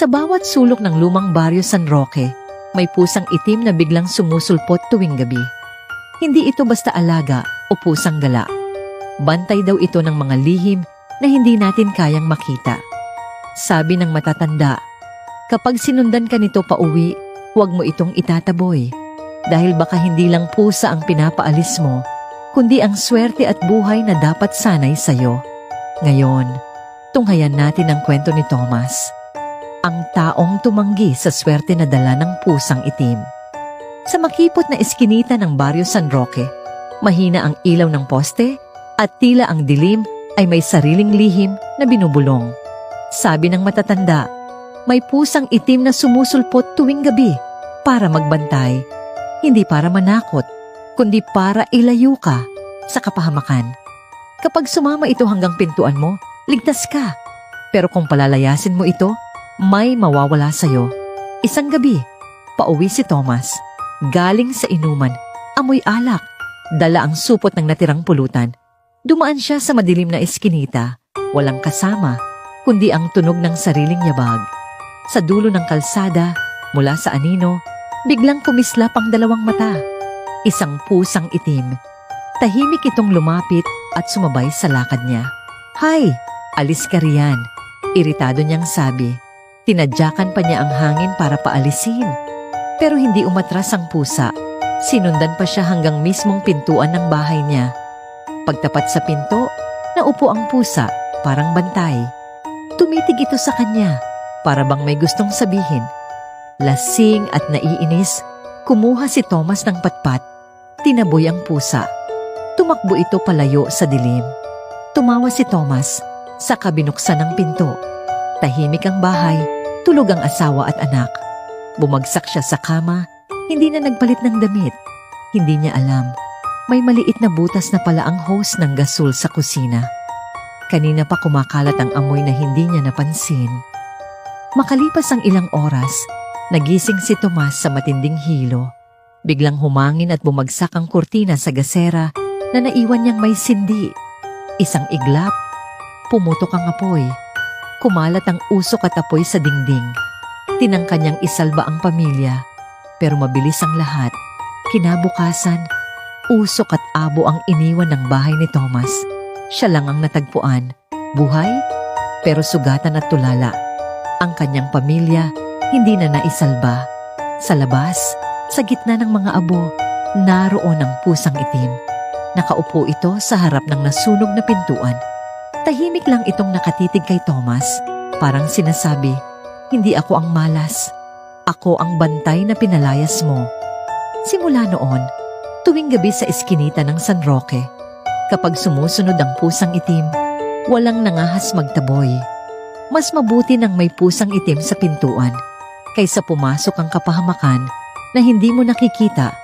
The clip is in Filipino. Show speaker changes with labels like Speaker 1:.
Speaker 1: Sa bawat sulok ng lumang baryo San Roque, may pusang itim na biglang sumusulpot tuwing gabi. Hindi ito basta alaga o pusang gala. Bantay daw ito ng mga lihim na hindi natin kayang makita. Sabi ng matatanda, kapag sinundan ka nito pauwi, huwag mo itong itataboy. Dahil baka hindi lang pusa ang pinapaalis mo, kundi ang swerte at buhay na dapat sanay sa'yo. Ngayon, tunghayan natin ang kwento ni Thomas. Ang taong tumanggi sa swerte na dala ng pusang itim. Sa makipot na eskinita ng Baryo San Roque, mahina ang ilaw ng poste at tila ang dilim ay may sariling lihim na binubulong. Sabi ng matatanda, may pusang itim na sumusulpot tuwing gabi para magbantay, hindi para manakot, kundi para ilayo ka sa kapahamakan. Kapag sumama ito hanggang pintuan mo, ligtas ka. Pero kung palalayasin mo ito, may mawawala sa'yo. Isang gabi, pauwi si Thomas. Galing sa inuman, amoy alak, dala ang supot ng natirang pulutan. Dumaan siya sa madilim na eskinita, walang kasama, kundi ang tunog ng sariling yabag. Sa dulo ng kalsada, mula sa anino, biglang kumislap ang dalawang mata. Isang pusang itim. Tahimik itong lumapit at sumabay sa lakad niya. Hay, alis ka riyan. Iritado niyang sabi. Tinadyakan pa niya ang hangin para paalisin. Pero hindi umatras ang pusa. Sinundan pa siya hanggang mismong pintuan ng bahay niya. Pagtapat sa pinto, naupo ang pusa, parang bantay. Tumitig ito sa kanya, para bang may gustong sabihin. Lasing at naiinis, kumuha si Thomas ng patpat. Tinaboy ang pusa. Tumakbo ito palayo sa dilim. Tumawa si Thomas, sa kabinuksan ng pinto. Tahimik ang bahay, tulog ang asawa at anak. Bumagsak siya sa kama, hindi na nagpalit ng damit. Hindi niya alam, may maliit na butas na pala ang hose ng gasol sa kusina. Kanina pa kumakalat ang amoy na hindi niya napansin. Makalipas ang ilang oras, nagising si Tomas sa matinding hilo. Biglang humangin at bumagsak ang kurtina sa gasera na naiwan niyang may sindi. Isang iglap, pumutok ang apoy. Kumalat ang usok at apoy sa dingding. Tinangka niyang isalba ang pamilya, pero mabilis ang lahat. Kinabukasan, usok at abo ang iniwan ng bahay ni Thomas. Siya lang ang natagpuan. Buhay, pero sugatan at tulala. Ang kanyang pamilya, hindi na naisalba. Sa labas, sa gitna ng mga abo, naroon ang pusang itim. Nakaupo ito sa harap ng nasunog na pintuan. Tahimik lang itong nakatitig kay Thomas. Parang sinasabi, hindi ako ang malas. Ako ang bantay na pinalayas mo. Simula noon, tuwing gabi sa eskinita ng San Roque, kapag sumusunod ang pusang itim, walang nangahas magtaboy. Mas mabuti nang may pusang itim sa pintuan kaysa pumasok ang kapahamakan na hindi mo nakikita